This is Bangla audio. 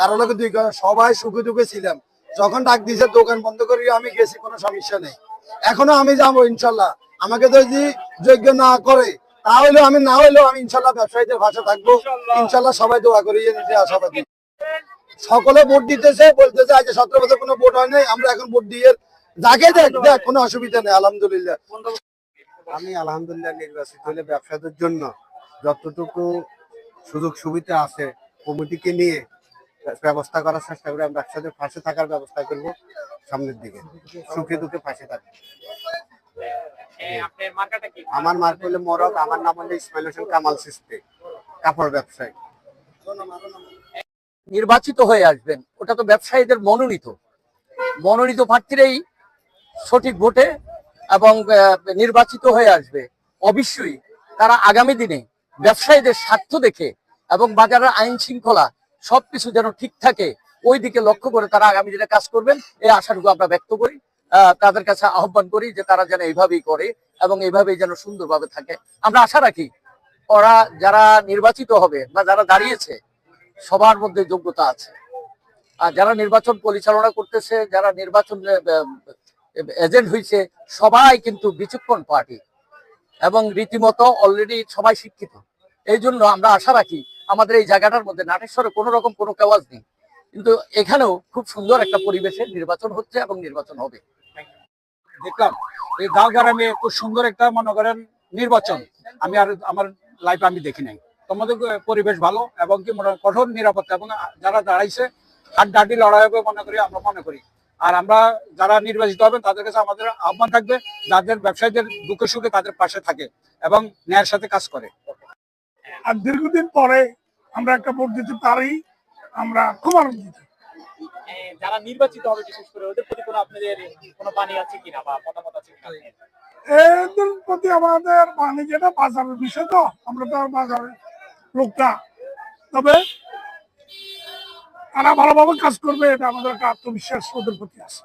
কারও লোকে দুই সবাই সুখে দুঃখে ছিলাম। যখন ডাক দিয়েছে দোকান বন্ধ করে আমি গেছি কোনো সমস্যা নেই। এখনও আমি যাব ইনশাল্লাহ। আমাকে যদি যোগ্য না করে তাহলে আমি না হইলেও আমি ইনশাল্লাহ ব্যবসায়ীদের ভাষা থাকব। ইনশাল্লাহ। সবাই দোয়া করি এই নিতে আশাবাদী। সকলে ভোট দিতেছে বলতেছে আজ সতেরো বছর কোনো ভোট হয় নাই আমরা এখন ভোট দিয়ে যাকে দেখ দেখ কোনো অসুবিধা নেই আলহামদুলিল্লাহ। আমি আলহামদুলিল্লাহ নির্বাচিত হলে ব্যবসাদের জন্য যতটুকু সুযোগ সুবিধা আছে কমিটিকে নিয়ে ব্যবস্থা করার চেষ্টা করে আমি ব্যবসাদের পাশে থাকার ব্যবস্থা করব সামনের দিকে। সুখে দুঃখে পাশে থাকব। আপনার মার্কাটা কি? আমার মার্ক হলে মরক আমার নাম হলো ইসমাইল হোসেন কামাল সিস্তে কাপড় ব্যবসায়ী। নির্বাচিত হয়ে আসবেন ওটা তো ব্যবসায়ীদের মনোনীত। মনোনীত প্রার্থীরাই সঠিক ভোটে এবং আহ, নির্বাচিত হয়ে আসবে। অবশ্যই তারা আগামী দিনে ব্যবসায়ীদের স্বার্থ দেখে এবং বাজারের আইন শৃঙ্খলা সবকিছু যেন ঠিক থাকে ওই দিকে লক্ষ্য করে তারা আগামী দিনে কাজ করবেন এই আশাটুকু আমরা ব্যক্ত করি। তাদের কাছে আহ্বান করি যে তারা যেন এইভাবেই করে এবং এইভাবেই যেন সুন্দরভাবে থাকে। আমরা আশা রাখি ওরা যারা নির্বাচিত হবে বা যারা দাঁড়িয়েছে, সবার মধ্যে যোগ্যতা আছে। আর যারা নির্বাচন পরিচালনা করতেছে, যারা নির্বাচন এজেন্ট হয়েছে সবাই কিন্তু বিচক্ষণ পার্টি এবং রীতিমতো অলরেডি সবাই শিক্ষিত। এই জন্য আমরা আশা রাখি আমাদের এই জায়গাটার মধ্যে নাটেশ্বরে কোনো রকম কোনো কাওয়াজ নেই। কিন্তু এখানেও খুব সুন্দর একটা পরিবেশে নির্বাচন হচ্ছে এবং নির্বাচন হবে। দেখলাম এই গাঁও গ্রামে খুব সুন্দর একটা মনে করেন নির্বাচন। আমি আর আমার লাইফে আমি দেখি নাই। তোমাদের পরিবেশ ভালো এবং কি মনে কঠোর নিরাপত্তা এবং যারা দাঁড়াইছে হাড্ডাহাড্ডি লড়াই হবে মনে করি আমরা মনে করি। আর আমরা যারা নির্বাচিত হবেন তাদের কাছে আমাদের আহ্বান থাকবে যাদের ব্যবসায়ীদের দুঃখে সুখে তাদের পাশে থাকে এবং ন্যায়ের সাথে কাজ করে। আর দীর্ঘদিন পরে আমরা একটা ভোট দিতে পারি আমরা খুব আনন্দিত। যারা নির্বাচিত হবে বিশেষ করে ওদের প্রতি কোনো আপনাদের কোনো বাণী আছে কিনা বা মতামত আছে কিনা? এদের প্রতি আমাদের মানে যেটা বাজারের বিষয় তো আমরা তো বাজারের লোকটা তবে তারা ভালোভাবে কাজ করবে এটা আমাদের একটা আত্মবিশ্বাস ওদের প্রতি আছে।